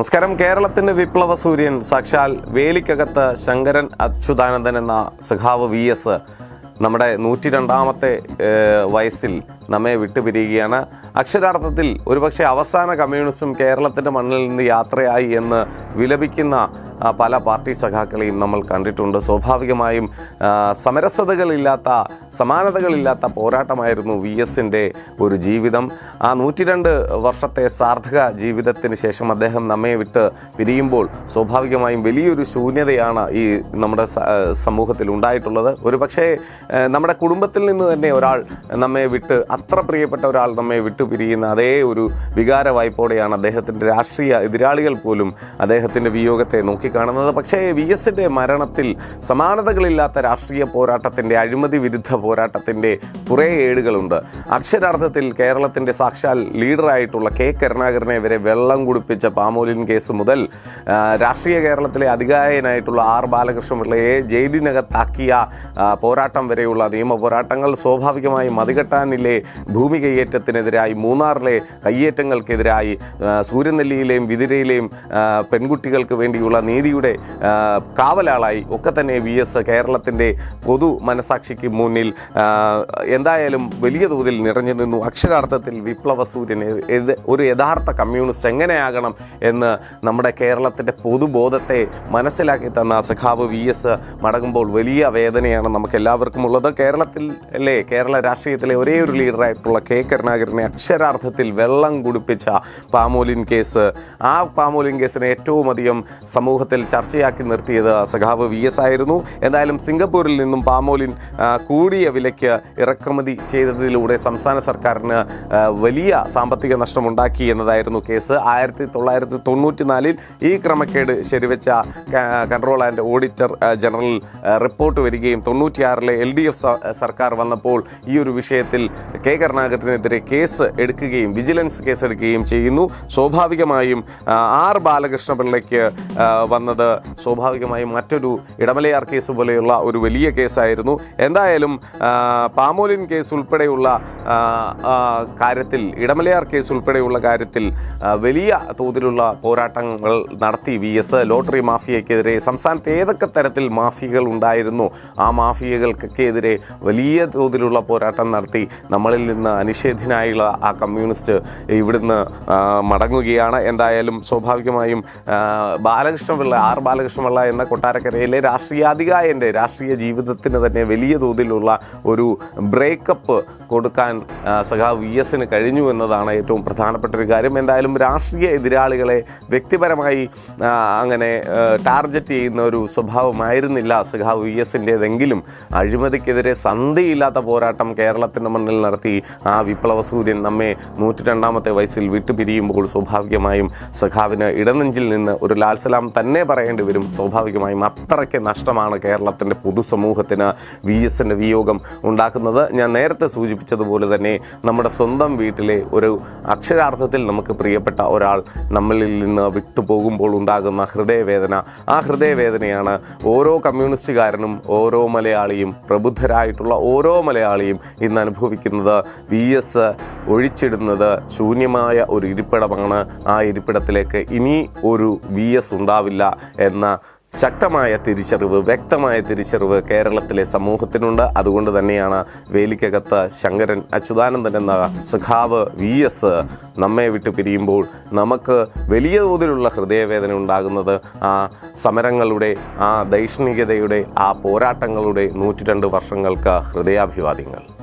നമസ്കാരം. കേരളത്തിന്റെ വിപ്ലവ സൂര്യൻ സാക്ഷാൽ വേലിക്കകത്ത് ശങ്കരൻ അച്യുതാനന്ദൻ എന്ന സഖാവ് വി എസ് നമ്മുടെ നൂറ്റി രണ്ടാമത്തെ വയസ്സിൽ നമ്മെ വിട്ടുപിരിയുകയാണ്. അക്ഷരാർത്ഥത്തിൽ ഒരുപക്ഷെ അവസാന കമ്മ്യൂണിസ്റ്റും കേരളത്തിന്റെ മണ്ണിൽ നിന്ന് യാത്രയായി എന്ന് വിലപിക്കുന്ന പല പാർട്ടി സഖാക്കളെയും നമ്മൾ കണ്ടിട്ടുണ്ട്. സ്വാഭാവികമായും സമരസതകളില്ലാത്ത സമാനതകളില്ലാത്ത പോരാട്ടമായിരുന്നു വി എസിന്റെ ഒരു ജീവിതം. ആ നൂറ്റി രണ്ട് വർഷത്തെ സാർത്ഥക ജീവിതത്തിന് ശേഷം അദ്ദേഹം നമ്മെ വിട്ട് പിരിയുമ്പോൾ സ്വാഭാവികമായും വലിയൊരു ശൂന്യതയാണ് ഈ നമ്മുടെ സമൂഹത്തിൽ ഉണ്ടായിട്ടുള്ളത്. ഒരു പക്ഷേ നമ്മുടെ കുടുംബത്തിൽ നിന്ന് തന്നെ ഒരാൾ നമ്മെ വിട്ട് അത്ര പ്രിയപ്പെട്ട ഒരാൾ നമ്മെ വിട്ടു പിരിയുന്ന അതേ ഒരു വികാര വായ്പോടെയാണ് അദ്ദേഹത്തിന്റെ രാഷ്ട്രീയ എതിരാളികൾ പോലും അദ്ദേഹത്തിന്റെ വിയോഗത്തെ നോക്കിക്കാണുന്നത് പക്ഷേ വി എസിന്റെ മരണത്തിൽ സമാനതകളില്ലാത്ത രാഷ്ട്രീയ പോരാട്ടത്തിന്റെ അഴിമതി വിരുദ്ധ പോരാട്ടത്തിന്റെ കുറേ ഏടുകളുണ്ട്. അക്ഷരാർത്ഥത്തിൽ കേരളത്തിന്റെ സാക്ഷാൽ ലീഡറായിട്ടുള്ള കെ കരുണാകരനെ വരെ വെള്ളം കുടിപ്പിച്ച പാമോലിൻ കേസ് മുതൽ രാഷ്ട്രീയ കേരളത്തിലെ അധികായനായിട്ടുള്ള ആർ ബാലകൃഷ്ണപിള്ളയെ ജയിലിനകത്താക്കിയ ആ, പോരാട്ടം വരെയുള്ള നിയമ പോരാട്ടങ്ങൾ സ്വാഭാവികമായും മതികെട്ടാനിലെ ഭൂമി കയ്യേറ്റത്തിനെതിരായി മൂന്നാറിലെ കയ്യേറ്റങ്ങൾക്കെതിരായി സൂര്യനെല്ലിയിലെയും വിതിരയിലെയും പെൺകുട്ടികൾക്ക് വേണ്ടിയുള്ള നീതിയുടെ കാവലാളായി ഒക്കെ തന്നെ വി എസ് കേരളത്തിന്റെ പൊതു മനസാക്ഷിക്ക് മുന്നിൽ എന്തായാലും വലിയ തോതിൽ നിറഞ്ഞു നിന്നു. അക്ഷരാർത്ഥത്തിൽ വിപ്ലവ സൂര്യൻ ഒരു യഥാർത്ഥ കമ്മ്യൂണിസ്റ്റ് എങ്ങനെയാകണം എന്ന് നമ്മുടെ കേരളത്തിന്റെ പൊതുബോധത്തെ മനസ്സിലാക്കി തന്ന സഖാവ് വി എസ് മടങ്ങുമ്പോൾ വലിയ വേദനയാണ് നമുക്ക് എല്ലാവർക്കും ഉള്ളത്. കേരളത്തിൽ അല്ലേ കേരള രാഷ്ട്രീയത്തിലെ ഒരേ ഒരു ലീഡറായിട്ടുള്ള കെ. കരുണാകരനെ അക്ഷരാർത്ഥത്തിൽ വെള്ളം കുടിപ്പിച്ച പാമോലിൻ കേസ് ആ പാമോലിൻ കേസിനെ ഏറ്റവും അധികം സമൂഹത്തിൽ ചർച്ചയാക്കി നിർത്തിയത് സഖാവ് വി എസ് ആയിരുന്നു. എന്തായാലും സിംഗപ്പൂരിൽ നിന്നും പാമോലിൻ കൂടിയ വിലയ്ക്ക് ഇറക്കുമതി ചെയ്തതിലൂടെ സംസ്ഥാന സർക്കാരിന് വലിയ സാമ്പത്തിക നഷ്ടമുണ്ടാക്കി എന്നതായിരുന്നു കേസ്. ആയിരത്തി തൊള്ളായിരത്തി തൊണ്ണൂറ്റി നാലിൽ ഈ ക്രമക്കേട് ശരിവെച്ച control and auditor general report വരികയും തൊണ്ണൂറ്റിയാറിലെ എൽ ഡി എഫ് സർക്കാർ വന്നപ്പോൾ ഈ ഒരു വിഷയത്തിൽ കെ കരുണാകരനെതിരെ കേസ് എടുക്കുകയും വിജിലൻസ് കേസെടുക്കുകയും ചെയ്യുന്നു. സ്വാഭാവികമായും ആർ ബാലകൃഷ്ണപിള്ളയ്ക്ക് ആ, വന്നത് സ്വാഭാവികമായും മറ്റൊരു ഇടമലയാർ കേസ് പോലെയുള്ള ഒരു വലിയ കേസായിരുന്നു. എന്തായാലും പാമോലിൻ കേസ് ഉൾപ്പെടെയുള്ള കാര്യത്തിൽ ഇടമലയാർ കേസ് ഉൾപ്പെടെയുള്ള കാര്യത്തിൽ വലിയ തോതിലുള്ള പോരാട്ടങ്ങൾ നടത്തി വി എസ് ലോട്ടറി മാഫിയക്കെതിരെ സംസ്ഥാനത്ത് ഏതൊക്കെ തരത്തിൽ മാഫിയകൾ ഉണ്ടായിരുന്നു ആ മാഫിയകൾക്കൊക്കെ എതിരെ വലിയ തോതിലുള്ള പോരാട്ടം നടത്തി നമ്മളിൽ നിന്ന് അനിഷേധ്യനായുള്ള ആ കമ്മ്യൂണിസ്റ്റ് ഇവിടുന്ന് മടങ്ങുകയാണ്. എന്തായാലും സ്വാഭാവികമായും ആ, ബാലകൃഷ്ണപിള്ള ആർ ബാലകൃഷ്ണപിള്ള എന്ന കൊട്ടാരക്കരയിലെ രാഷ്ട്രീയാധികായന്റെ രാഷ്ട്രീയ ജീവിതത്തിന് തന്നെ വലിയ തോതിലുള്ള ഒരു ബ്രേക്കപ്പ് കൊടുക്കാൻ സഖാവ് വി എസിന് കഴിഞ്ഞു എന്നതാണ് ഏറ്റവും പ്രധാനപ്പെട്ട ഒരു കാര്യം. എന്തായാലും രാഷ്ട്രീയ എതിരാളികളെ വ്യക്തിപരമായി അങ്ങനെ ടാർഗറ്റ് ചെയ്യുന്ന ഒരു സ്വഭാവമായിരുന്നില്ല സഖാവ് വി എസിന്റെതെങ്കിലും അഴിമതിക്കെതിരെ സന്ധിയില്ലാത്ത പോരാട്ടം കേരളത്തിന്റെ മണ്ണിൽ നടത്തി ആ വിപ്ലവ സൂര്യൻ നമ്മെ നൂറ്റി രണ്ടാമത്തെ വയസ്സിൽ വിട്ടുപിരിയുമ്പോൾ സ്വാഭാവികമായും സഖാവിന് ഇടനെഞ്ചിൽ നിന്ന് ഒരു ലാൽസലാം തന്നെ പറയേണ്ടി വരും. സ്വാഭാവികമായും അത്രയ്ക്ക് നഷ്ടമാണ് കേരളത്തിന്റെ പൊതുസമൂഹത്തിന് വി എസിന്റെ വിയോഗം ഉണ്ടാക്കുന്നത്. ഞാൻ നേരത്തെ സൂചിപ്പിച്ചതുപോലെ തന്നെ നമ്മുടെ സ്വന്തം വീട്ടിലെ ഒരു അക്ഷരാർത്ഥത്തിൽ നമുക്ക് പ്രിയപ്പെട്ട ഒരാൾ നമ്മളിൽ നിന്ന് വിട്ടുപോകുമ്പോൾ ഉണ്ടാകുന്ന ഹൃദയവേദന. ആ ഹൃദയവേദനയാണ് ഓരോ കമ്മ്യൂണിസ്റ്റുകാരനും ഓരോ മലയാളിയും പ്രബുദ്ധരായിട്ടുള്ള ഓരോ മലയാളിയും ഇന്ന് അനുഭവിക്കുന്നത്. വി എസ് ഒഴിച്ചിടുന്നത് ശൂന്യമായ ഒരു ഇരിപ്പിടമാണ്. ആ ഇരിപ്പിടത്തിലേക്ക് ഇനി ഒരു വി എസ് ഉണ്ടാവില്ല. എന്ന ശക്തമായ തിരിച്ചറിവ് വ്യക്തമായ തിരിച്ചറിവ് കേരളത്തിലെ സമൂഹത്തിനുണ്ട്. അതുകൊണ്ട് തന്നെയാണ് വേലിക്കകത്ത് ശങ്കരൻ അച്യുതാനന്ദൻ എന്ന സുഖാവ് വി എസ് നമ്മെ വിട്ടു പിരിയുമ്പോൾ നമുക്ക് വലിയ തോതിലുള്ള ഹൃദയവേദന ഉണ്ടാകുന്നത്. ആ സമരങ്ങളുടെ ആ ദൈഷ്ണികതയുടെ ആ പോരാട്ടങ്ങളുടെ നൂറ്റി വർഷങ്ങൾക്ക് ഹൃദയാഭിവാദ്യങ്ങൾ.